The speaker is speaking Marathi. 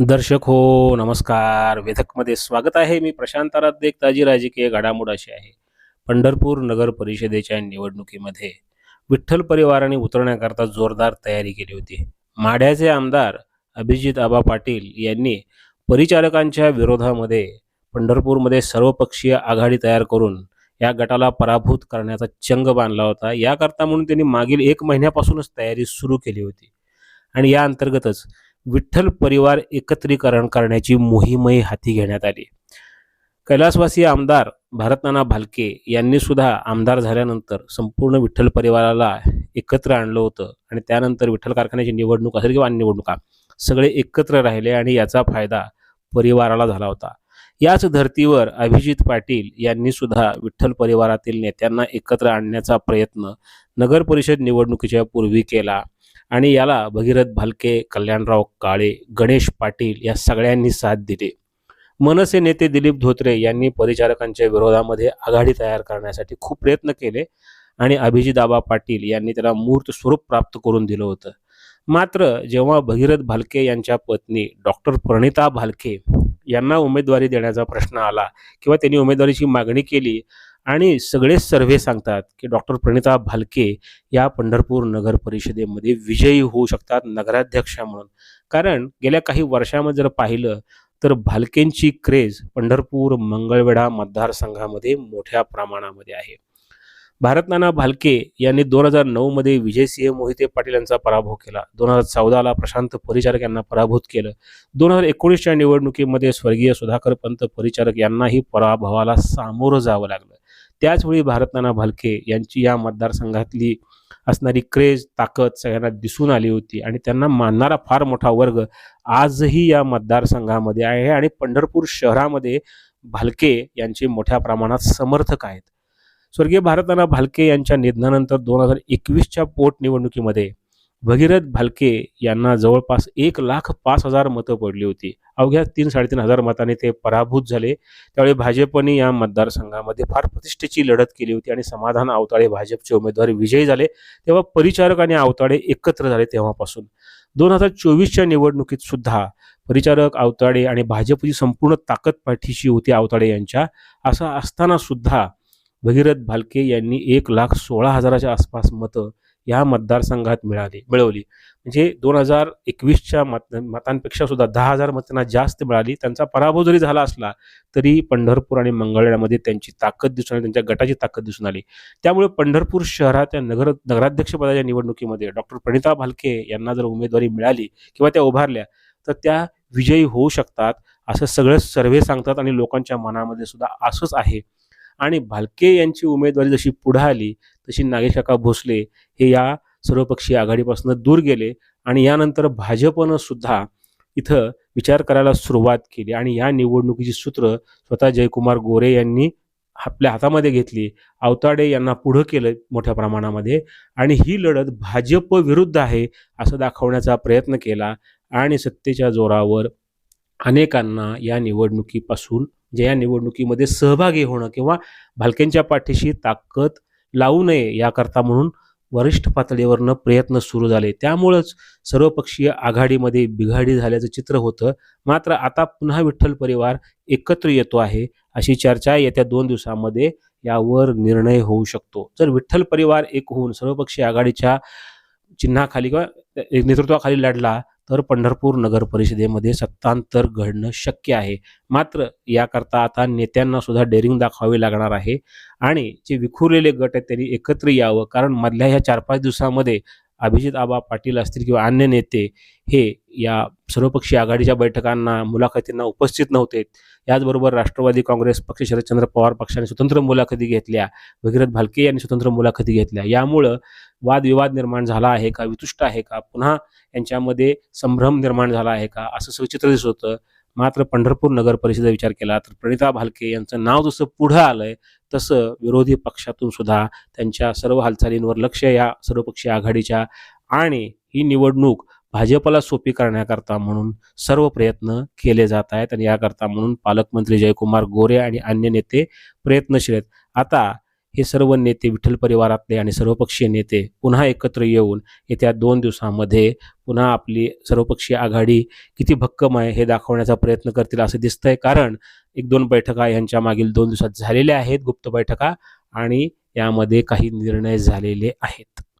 दर्शक हो नमस्कार. वेधकमध्ये स्वागत आहे. मी प्रशांत आराध्य एक ताजी राजकीय घडामोड अशी आहे. पंढरपूर नगर परिषदेच्या निवडणुकीमध्ये विठ्ठल परिवाराने उतरण्याकरता जोरदार तयारी केली होती. माढ्याचे आमदार अभिजित आबा पाटील यांनी परिचारकांच्या विरोधामध्ये पंढरपूरमध्ये सर्वपक्षीय आघाडी तयार करून या गटाला पराभूत करण्याचा चंग बांधला होता. याकरता म्हणून त्यांनी मागील एक महिन्यापासूनच तयारी सुरू केली होती. आणि या अंतर्गतच विठ्ठल परिवार एकत्रीकरण करण्याची मोहीमही हाती घेण्यात आली. कैलासवासी आमदार भारतनाना भालके यांनी सुद्धा आमदार झाल्यानंतर संपूर्ण विठ्ठल परिवाराला एकत्र आणलं होतं आणि त्यानंतर विठ्ठल कारखान्याची निवडणूक असेल किंवा अन्य निवडणुका सगळे एकत्र राहिले आणि याचा फायदा परिवाराला झाला होता. याच धर्तीवर अभिजित पाटील यांनी सुद्धा विठ्ठल परिवारातील नेत्यांना एकत्र आणण्याचा प्रयत्न नगर परिषद निवडणुकीच्या पूर्वी केला. आणि याला भगीरथ भालके कल्याणराव काळे गणेश पाटील या सगळ्यांनी साथ दिली. मनसे नेते दिलीप धोत्रे यांनी परिचारकांच्या विरोधामध्ये आघाडी तयार करण्यासाठी खूप प्रयत्न केले आणि अभिजिताबा पाटील यांनी त्याला मूर्त स्वरूप प्राप्त करून दिलं होतं. मात्र जेव्हा भगीरथ भालके यांच्या पत्नी डॉक्टर प्रणिता भालके यांना उमेदवारी देण्याचा प्रश्न आला किंवा त्यांनी उमेदवारीची मागणी केली आणि सगळेच सर्व्हे सांगतात की डॉक्टर प्रणिता भालके या पंढरपूर नगर परिषदेमध्ये विजयी होऊ शकतात नगराध्यक्षा म्हणून. कारण गेल्या काही वर्षामध्ये जर पाहिलं तर भालकेंची क्रेज पंढरपूर मंगळवेढा मतदारसंघामध्ये मोठ्या प्रमाणामध्ये आहे. भारतनाना भालके यांनी दोन हजार नऊमध्ये विजयसिंह मोहिते पाटील यांचा पराभव केला. दोन हजार चौदाला प्रशांत परिचारक यांना पराभूत केलं. दोन हजार एकोणीसच्या निवडणुकीमध्ये स्वर्गीय सुधाकर पंत परिचारक यांनाही पराभवाला सामोरं जावं लागलं. त्याचवेळी भारतनाना भालके यांची या मतदारसंघातली असणारी क्रेज ताकद सगळ्यांना दिसून आली होती आणि त्यांना मानणारा फार मोठा वर्ग आजही या मतदारसंघामध्ये आहे आणि पंढरपूर शहरामध्ये भालके यांचे मोठ्या प्रमाणात समर्थक आहेत. स्वर्गीय भारतनाना भालके यांच्या निधनानंतर दोन हजार एकवीसच्या पोटनिवडणुकीमध्ये भगीरथ भालके यांना जवळपास एक लाख पाच हजार मतं पडली होती. अवघ्या तीन साडेतीन हजार मतांनी ते पराभूत झाले. त्यावेळी भाजपने या मतदारसंघामध्ये फार प्रतिष्ठेची लढत केली होती आणि समाधान आवताळे भाजपचे उमेदवार विजयी झाले. तेव्हा परिचारक आणि आवताळे एकत्र झाले तेव्हापासून. दोन हजार चोवीसच्या निवडणुकीत सुद्धा परिचारक आवताळे आणि भाजपची संपूर्ण ताकद पाठीशी होती आवताळे यांच्या. असं असताना सुद्धा भगीरथ भालके यांनी एक लाख सोळा हजाराच्या आसपास मतं या मतदारसंघात मिळाली मिळवली. म्हणजे दोन हजार एकवीसच्या मत मतांपेक्षा सुद्धा दहा हजार मतांना जास्त मिळाली. त्यांचा पराभव जरी झाला असला तरी पंढरपूर आणि मंगळवेढ्यामध्ये त्यांची ताकद दिसून आली त्यांच्या गटाची ताकद दिसून आली. त्यामुळे पंढरपूर शहरात या नगर नगराध्यक्षपदाच्या निवडणुकीमध्ये डॉक्टर प्रणिता भालके यांना जर उमेदवारी मिळाली किंवा त्या उभारल्या तर त्या विजयी होऊ शकतात असं सगळं सर्वे सांगतात आणि लोकांच्या मनामध्ये सुद्धा असंच आहे. आणि भालके यांची उमेदवारी जशी पुढे आली तशी नागेश भोसले हे या सर्वपक्षीय आघाडीपासून दूर गेले आणि यानंतर भाजपनं सुद्धा इथं विचार करायला सुरुवात केली आणि या निवडणुकीची सूत्र स्वतः जयकुमार गोरे यांनी आपल्या हातामध्ये घेतली. आवताडे यांना पुढं केलं मोठ्या प्रमाणामध्ये आणि ही लढत भाजप विरुद्ध आहे असं दाखवण्याचा प्रयत्न केला आणि सत्तेच्या जोरावर अनेकांना या निवडणुकीपासून जे या निवडणुकीमध्ये सहभागी होणं किंवा भालक्यांच्या पाठीशी ताकद लावू नये याकरता म्हणून वरिष्ठ पातळीवरनं प्रयत्न सुरू झाले. त्यामुळंच सर्वपक्षीय आघाडीमध्ये बिघाडी झाल्याचं चित्र होतं. मात्र आता पुन्हा विठ्ठल परिवार एकत्र येतो आहे अशी चर्चा येत्या दोन दिवसामध्ये यावर निर्णय होऊ शकतो. जर विठ्ठल परिवार एक होऊन सर्वपक्षीय आघाडीच्या चिन्हाखाली किंवा नेतृत्वाखाली लढला तर पंढरपूर नगर परिषदेमध्ये सत्तांतर घडणं शक्य आहे. मात्र याकरता आता नेत्यांना सुद्धा डेअरिंग दाखवावी लागणार आहे. आणि जे विखुरलेले गट आहेत त्यांनी एकत्र यावं. कारण मधल्या ह्या चार पाच दिवसामध्ये अभिजित आबा पाटील असतील किंवा अन्य नेते हे या सर्वपक्षीय आघाडीच्या बैठकांना मुलाखतींना उपस्थित नव्हते. याचबरोबर राष्ट्रवादी काँग्रेस पक्ष शरदचंद्र पवार पक्षाने स्वतंत्र मुलाखती घेतल्या. भगीरथ भालके यांनी स्वतंत्र मुलाखती घेतल्या. यामुळं वादविवाद निर्माण झाला आहे का? वितुष्ट आहे का? पुन्हा यांच्यामध्ये संभ्रम निर्माण झाला आहे का? असं सविचित्र दिसत होतं. मात्र पंढरपूर नगर परिषदेचा विचार केला तर प्रणिता भालके यांचं नाव जसं पुढं आलंय तसं विरोधी पक्षातून सुद्धा त्यांच्या सर्व हालचालींवर लक्ष या सर्वपक्षीय आघाडीच्या आणि ही निवडणूक भाजपला सोपी करण्याकरता म्हणून सर्व प्रयत्न केले जात आहेत. आणि याकरता म्हणून पालकमंत्री जयकुमार गोरे आणि अन्य नेते प्रयत्नशील आहेत. आता हे सर्व नेते विठ्ठल परिवारातले आणि सर्वपक्षीय नेते पुन्हा एकत्र येऊन येत्या दोन दिवसामध्ये पुन्हा आपली सर्वपक्षीय आघाडी किती भक्कम आहे हे दाखवण्याचा प्रयत्न करतील असं दिसतंय. कारण एक दोन बैठका यांच्या मागील दोन दिवसात झालेल्या आहेत गुप्त बैठका आणि यामध्ये काही निर्णय झालेले आहेत.